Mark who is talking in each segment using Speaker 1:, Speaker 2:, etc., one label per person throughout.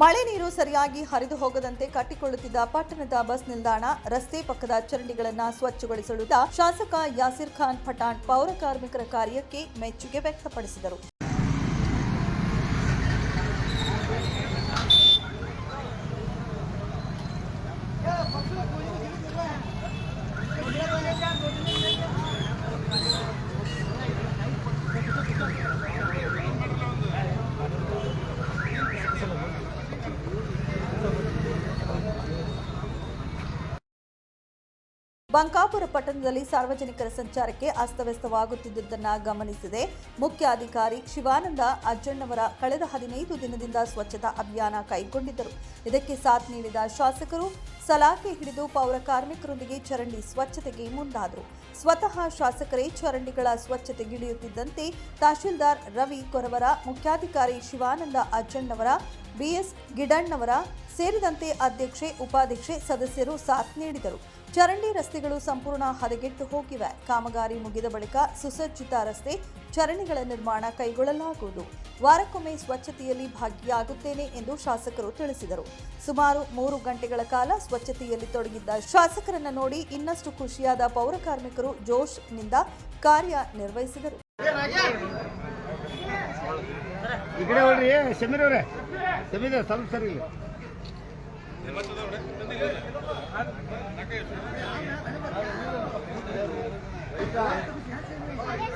Speaker 1: ಮಳೆ ನೀರು ಸರಿಯಾಗಿ ಹರಿದು ಹೋಗದಂತೆ ಕಟ್ಟಿಕೊಳ್ಳುತ್ತಿದ್ದ ಪಟ್ಟಣದ ಬಸ್ ನಿಲ್ದಾಣ, ರಸ್ತೆ ಪಕ್ಕದ ಚರಂಡಿಗಳನ್ನು ಸ್ವಚ್ಛಗೊಳಿಸಲು ಶಾಸಕ ಯಾಸಿರ್ ಖಾನ್ ಪಠಾಣ್ ಪೌರ ಕಾರ್ಮಿಕರ ಕಾರ್ಯಕ್ಕೆ ಮೆಚ್ಚುಗೆ ವ್ಯಕ್ತಪಡಿಸಿದರು. ಬಂಕಾಪುರ ಪಟ್ಟಣದಲ್ಲಿ ಸಾರ್ವಜನಿಕರ ಸಂಚಾರಕ್ಕೆ ಅಸ್ತವ್ಯಸ್ತವಾಗುತ್ತಿದ್ದುದನ್ನು ಗಮನಿಸಿದೆ. ಮುಖ್ಯಾಧಿಕಾರಿ ಶಿವಾನಂದ ಅಜ್ಜಣ್ಣವರ ಕಳೆದ ಹದಿನೈದು ದಿನದಿಂದ ಸ್ವಚ್ಛತಾ ಅಭಿಯಾನ ಕೈಗೊಂಡಿದ್ದರು. ಇದಕ್ಕೆ ಸಾಥ್ ನೀಡಿದ ಶಾಸಕರು, ಸಲಾಕೆ ಹಿಡಿದು ಪೌರ ಕಾರ್ಮಿಕರೊಂದಿಗೆ ಚರಂಡಿ ಸ್ವಚ್ಛತೆಗೆ ಮುಂದಾದರು. ಸ್ವತಃ ಶಾಸಕರೇ ಚರಂಡಿಗಳ ಸ್ವಚ್ಛತೆಗಿಳಿಯುತ್ತಿದ್ದಂತೆ ತಹಶೀಲ್ದಾರ್ ರವಿ ಕೊರವರ, ಮುಖ್ಯಾಧಿಕಾರಿ ಶಿವಾನಂದ ಅಜ್ಜಣ್ಣವರ, ಬಿಎಸ್ ಗಿಡಣ್ಣವರ ಸೇರಿದಂತೆ ಅಧ್ಯಕ್ಷೆ, ಉಪಾಧ್ಯಕ್ಷೆ ಸದಸ್ಯರು ಸಾಥ್ ನೀಡಿದರು. ಚರಂಡಿ ರಸ್ತೆಗಳು ಸಂಪೂರ್ಣ ಹದಗೆಟ್ಟು ಹೋಗಿವೆ. ಕಾಮಗಾರಿ ಮುಗಿದ ಬಳಿಕ ಸುಸಜ್ಜಿತ ರಸ್ತೆ ಚರಂಡಿಗಳ ನಿರ್ಮಾಣ ಕೈಗೊಳ್ಳಲಾಗುವುದು. ವಾರಕ್ಕೊಮ್ಮೆ ಸ್ವಚ್ಛತೆಯಲ್ಲಿ ಭಾಗಿಯಾಗುತ್ತೇನೆ ಎಂದು ಶಾಸಕರು ತಿಳಿಸಿದರು. ಸುಮಾರು ಮೂರು ಗಂಟೆಗಳ ಕಾಲ ಸ್ವಚ್ಛತೆಯಲ್ಲಿ ತೊಡಗಿದ್ದ ಶಾಸಕರನ್ನ ನೋಡಿ ಇನ್ನಷ್ಟು ಖುಷಿಯಾದ ಪೌರ ಕಾರ್ಮಿಕರು ಜೋಶ್ನಿಂದ ಕಾರ್ಯ ನಿರ್ವಹಿಸಿದರು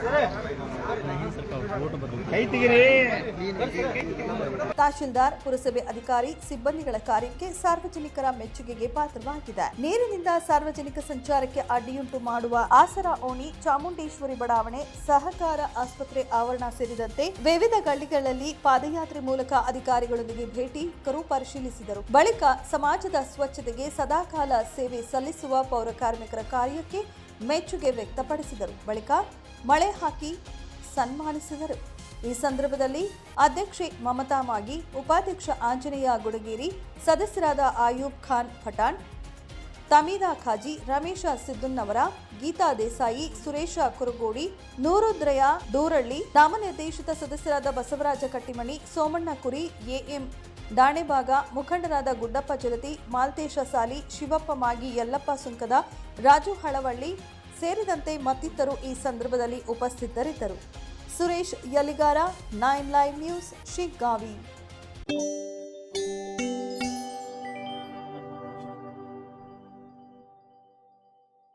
Speaker 2: ಸರಿ.
Speaker 1: ತಹಶೀಲ್ದಾರ್, ಪುರಸಭೆ ಅಧಿಕಾರಿ, ಸಿಬ್ಬಂದಿಗಳ ಕಾರ್ಯಕ್ಕೆ ಸಾರ್ವಜನಿಕರ ಮೆಚ್ಚುಗೆಗೆ ಪಾತ್ರವಾಗಿದೆ. ನೀರಿನಿಂದ ಸಾರ್ವಜನಿಕ ಸಂಚಾರಕ್ಕೆ ಅಡ್ಡಿಯುಂಟು ಮಾಡುವ ಆಸರ ಓಣಿ, ಚಾಮುಂಡೇಶ್ವರಿ ಬಡಾವಣೆ, ಸಹಕಾರ ಆಸ್ಪತ್ರೆ ಆವರಣ ಸೇರಿದಂತೆ ವಿವಿಧ ಗಲ್ಲಿಗಳಲ್ಲಿ ಪಾದಯಾತ್ರೆ ಮೂಲಕ ಅಧಿಕಾರಿಗಳೊಂದಿಗೆ ಭೇಟಿ ಕರು ಪರಿಶೀಲಿಸಿದರು. ಬಳಿಕ ಸಮಾಜದ ಸ್ವಚ್ಛತೆಗೆ ಸದಾಕಾಲ ಸೇವೆ ಸಲ್ಲಿಸುವ ಪೌರ ಕಾರ್ಮಿಕರ ಕಾರ್ಯಕ್ಕೆ ಮೆಚ್ಚುಗೆ ವ್ಯಕ್ತಪಡಿಸಿದರು. ಬಳಿಕ ಮಳೆ ಹಾಕಿ ಸನ್ಮಾನಿಸಿದರು. ಈ ಸಂದರ್ಭದಲ್ಲಿ ಅಧ್ಯಕ್ಷೆ ಮಮತಾ ಮಾಗಿ ಉಪಾಧ್ಯಕ್ಷ ಆಂಜನೇಯ ಗುಡಗೇರಿ, ಸದಸ್ಯರಾದ ಆಯೂಬ್ ಖಾನ್ ಪಠಾಣ್, ತಮೀದಾ ಖಾಜಿ, ರಮೇಶ ಸಿದ್ದುನ್ನವರ, ಗೀತಾ ದೇಸಾಯಿ, ಸುರೇಶ ಕುರುಗೋಡಿ, ನೂರುದ್ರಯ ದೂರಳ್ಳಿ ನಾಮನಿರ್ದೇಶಿತ ಸದಸ್ಯರಾದ ಬಸವರಾಜ ಕಟ್ಟಿಮಣಿ, ಸೋಮಣ್ಣ ಕುರಿ, ಎಎಂ ದಾಣೆಬಾಗ, ಮುಖಂಡರಾದ ಗುಡ್ಡಪ್ಪ ಜಲತಿ ಮಾಲ್ತೇಶ ಸಾಲಿ, ಶಿವಪ್ಪ ಮಾಗಿ, ಯಲ್ಲಪ್ಪ ಸುಂಕದ, ರಾಜು ಹಳವಳ್ಳಿ ಸೇರಿದಂತೆ ಮತ್ತಿತರರು ಈ ಸಂದರ್ಭದಲ್ಲಿ ಉಪಸ್ಥಿತರಿದ್ದರು. Suresh Yaligar nine live news Shiggavi.